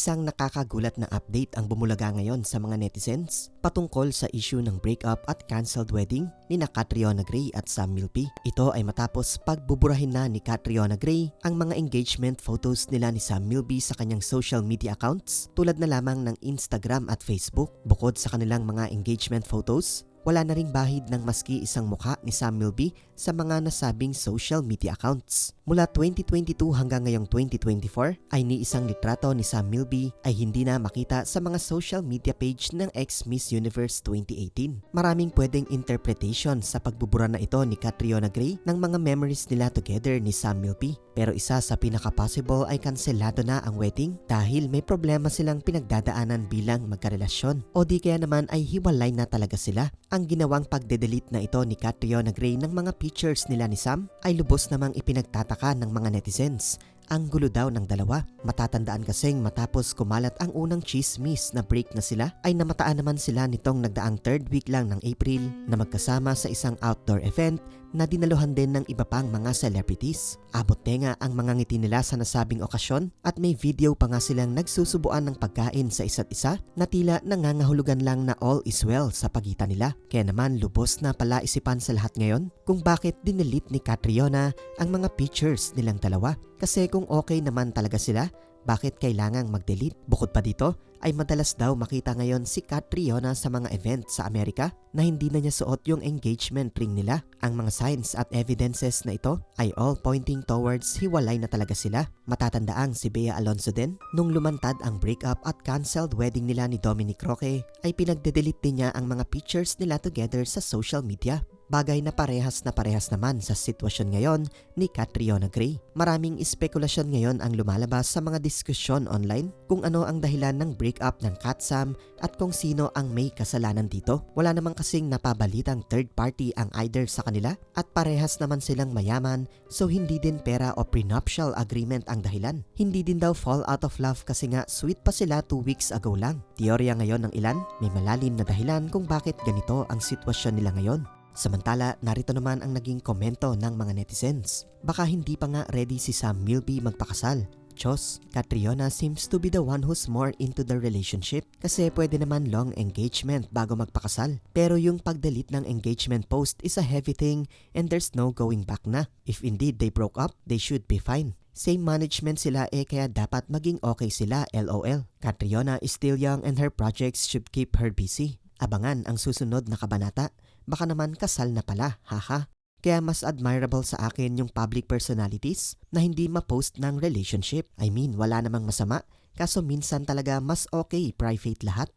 Isang nakakagulat na update ang bumulaga ngayon sa mga netizens patungkol sa issue ng breakup at cancelled wedding ni na Catriona Gray at Sam Milby. Ito ay matapos pagbuburahin na ni Catriona Gray ang mga engagement photos nila ni Sam Milby sa kanyang social media accounts tulad na lamang ng Instagram at Facebook. Bukod sa kanilang mga engagement photos, wala na ring bahid ng maski isang mukha ni Sam Milby sa mga nasabing social media accounts. Mula 2022 hanggang ngayong 2024 ay ni isang litrato ni Sam Milby ay hindi na makita sa mga social media page ng ex-Miss Universe 2018. Maraming pwedeng interpretation sa pagbubura na ito ni Catriona Gray ng mga memories nila together ni Sam Milby. Pero isa sa pinaka-possible ay kanselado na ang wedding dahil may problema silang pinagdadaanan bilang magkarelasyon. O di kaya naman ay hiwalay na talaga sila. Ang ginawang pagde-delete na ito ni Catriona Gray ng mga pictures nila ni Sam ay lubos namang ipinagtataka ng mga netizens. Ang gulo daw ng dalawa. Matatandaan kasing matapos kumalat ang unang chismis na break na sila ay namataan naman sila nitong nagdaang third week lang ng April na magkasama sa isang outdoor event na dinaluhan din ng iba pang mga celebrities. Abot tenga ang mga ngiti nila sa nasabing okasyon at may video pa nga silang nagsusubuan ng pagkain sa isa't isa na tila nangangahulugan lang na all is well sa pagitan nila. Kaya naman lubos na pala isipan sa lahat ngayon kung bakit dinilit ni Catriona ang mga pictures nilang dalawa. Kasi kung okay naman talaga sila, bakit kailangang mag-delete? Bukod pa dito, ay madalas daw makita ngayon si Catriona sa mga event sa Amerika na hindi na niya suot yung engagement ring nila. Ang mga signs at evidences na ito ay all pointing towards hiwalay na talaga sila. Matatandaang si Bea Alonso din, nung lumantad ang breakup at cancelled wedding nila ni Dominic Roque, ay pinagde-delete din niya ang mga pictures nila together sa social media. Bagay na parehas na parehas naman sa sitwasyon ngayon ni Catriona Gray. Maraming espekulasyon ngayon ang lumalabas sa mga diskusyon online kung ano ang dahilan ng breakup ng Katsam at kung sino ang may kasalanan dito. Wala namang kasing napabalitang third party ang either sa kanila at parehas naman silang mayaman so hindi din pera o prenuptial agreement ang dahilan. Hindi din daw fall out of love kasi nga sweet pa sila 2 weeks ago lang. Teorya ngayon ng ilan, may malalim na dahilan kung bakit ganito ang sitwasyon nila ngayon. Samantala, narito naman ang naging komento ng mga netizens. Baka hindi pa nga ready si Sam Milby magpakasal. Chos, Catriona seems to be the one who's more into the relationship kasi pwede naman long engagement bago magpakasal. Pero yung pag-delete ng engagement post is a heavy thing and there's no going back na. If indeed they broke up, they should be fine. Same management sila eh kaya dapat maging okay sila LOL. Catriona is still young and her projects should keep her busy. Abangan ang susunod na kabanata baka naman kasal na pala, haha. Kaya mas admirable sa akin yung public personalities na hindi ma-post ng relationship. I mean, wala namang masama, kaso minsan talaga mas okay private lahat.